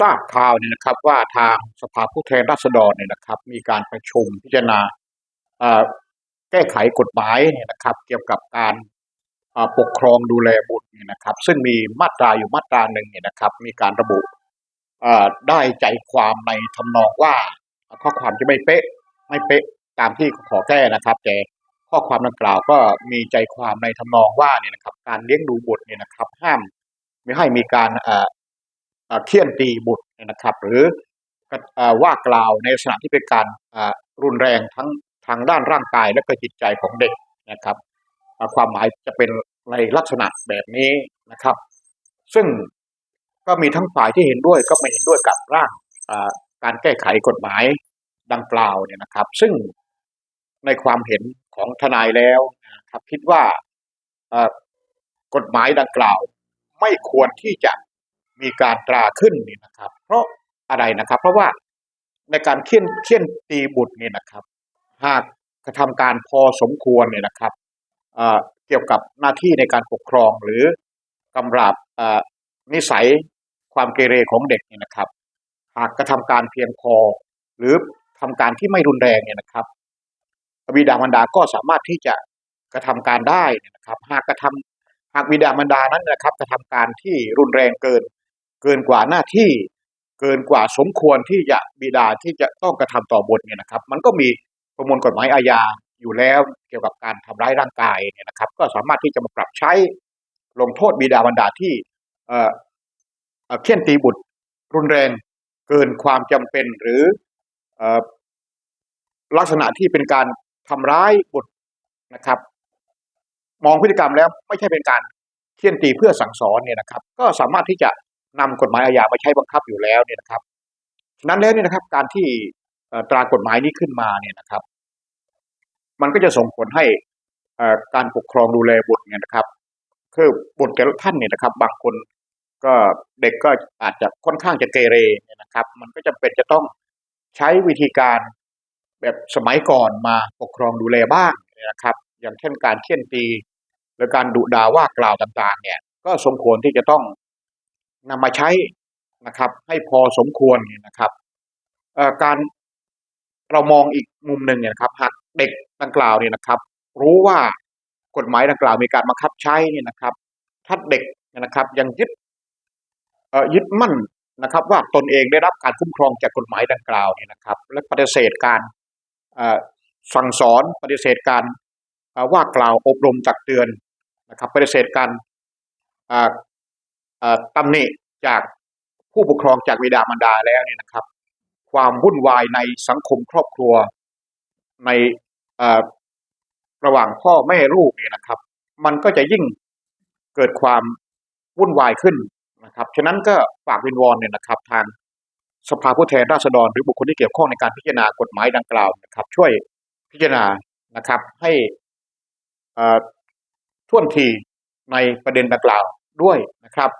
ทราบข่าวเนี่ยนะครับ ว่าทางสภาผู้แทนราษฎรเนี่ยนะครับ มีการประชุมพิจารณาแก้ไขกฎหมายเนี่ยนะครับ เกี่ยวกับการปกครองดูแลบุตรเนี่ยนะครับ ซึ่งมีมาตราอยู่มาตราหนึ่งเนี่ยนะครับ มีการระบุได้ใจความในทำนองว่าข้อความจะไม่เป๊ะไม่เป๊ะตามที่ขอแก้นะครับ แต่ข้อความดังกล่าวก็มีใจความในทำนองว่าเนี่ยนะครับ การเลี้ยงดูบุตรเนี่ยนะครับ ห้ามไม่ให้มีการ เคี่ยนตีบุตรเนี่ยนะครับ หรืออว่ากล่าวในลักษณะที่เป็นการรุนแรงทั้งทางด้านร่างกายและก็จิตใจของเด็กนะครับความหมายจะเป็นในลักษณะแบบนี้นะครับ ซึ่งก็มีทั้งฝ่ายที่เห็นด้วยก็ไม่เห็นด้วยกับร่างการแก้ไขกฎหมายดังกล่าวเนี่ยนะครับ ซึ่งในความเห็นของทนายแล้วนะครับคิดว่ากฎหมายดังกล่าว ไม่ควรที่จะ มีการตราขึ้นนี่นะครับ เพราะอะไรนะครับ เพราะว่าในการเคี่ยนเคี่ยนตีบุตรนี่นะครับ หากกระทำการพอสมควรเนี่ยนะครับเเกี่ยวกับหน้าที่ในการปกครองหรือกำราบนิสัยความเกเรของเด็กเนี่ยนะครับ หากกระทำการเพียงพอ หรือทำการที่ไม่รุนแรงเนี่ยนะครับบิดามารดาก็สามารถที่จะกระทำการได้เนี่ยนะครับ หากกระทำหากบิดามารดานั้นนะครับ กระทำการที่รุนแรงเกิน เกินกว่าหน้าที่เกินกว่าสมควรที่จะบิดาที่จะต้องกระทำต่อบุตรเนี่ยนะครับ มันก็มีประมวลกฎหมายอาญาอยู่แล้วเกี่ยวกับการทำร้ายร่างกายเนี่ยนะครับ ก็สามารถที่จะมาปรับใช้ลงโทษบิดามารดาที่เอ่อเอ่อเคี่ยนตีบุตรรุนแรงเกินความจำเป็นหรือเอ่อลักษณะที่เป็นการทำร้ายบุตรนะครับ มองพฤติกรรมแล้วไม่ใช่เป็นการเคี่ยนตีเพื่อสั่งสอนเนี่ยนะครับ ก็สามารถที่จะ นำกฎหมายอาญามาใช้บังคับอยู่แล้วเนี่ยนะครับฉะนั้นแล้วเนี่ยนะครับ การที่ตรากฎหมายนี้ขึ้นมาเนี่ยนะครับ มันก็จะส่งผลให้การปกครองดูแลบุตรเนี่ยนะครับ คือบุตรแต่ละท่านเนี่ยนะครับ บางคนก็เด็กก็อาจจะค่อนข้างจะเกเรเนี่ยนะครับ มันก็จำเป็นจะต้องใช้วิธีการแบบสมัยก่อนมาปกครองดูแลบ้างเนี่ยนะครับ อย่างเช่นการเคี่ยนตีหรือการดุด่าว่ากล่าวต่าง ๆ เนี่ย ก็สมควรที่จะต้อง นำมาใช้นะครับ ให้พอสมควรนะครับการเรามองอีกมุมหนึ่งเนี่ยครับหากเด็กดังกล่าวเนี่ยนะครับ รู้ว่ากฎหมายดังกล่าวมีการบังคับใช้เนี่ยนะครับ ถ้าเด็กนนะครับ ยังยึดยึดมั่นนะครับ ว่าตนเองได้รับการคุ้มครองจากกฎหมายดังกล่าวเนี่ยนะครับ และปฏิเสธการสั่งสอนปฏิเสธการว่ากล่าวอบรมตักเตือนนะครับ ปฏิเสธการ อ่าหนิจากผู้ปกครองจากบิดามารดาแล้วเนี่ยนะครับ ความวุ่นวายในสังคมครอบครัวในระหว่างพ่อแม่ลูกเนี่ยนะครับ มันก็จะยิ่งเกิดความวุ่นวายขึ้นนะครับฉะนั้นก็ฝากวินวอนเนี่ยนะครับ ทางสภาผู้แทนราษฎรหรือบุคคลที่เกี่ยวข้องในการพิจารณากฎหมายดังกล่าวนะครับ ช่วยพิจารณานะครับ ให้เอ่อท่วนทีในประเด็นดังกล่าวด้วยนะครับ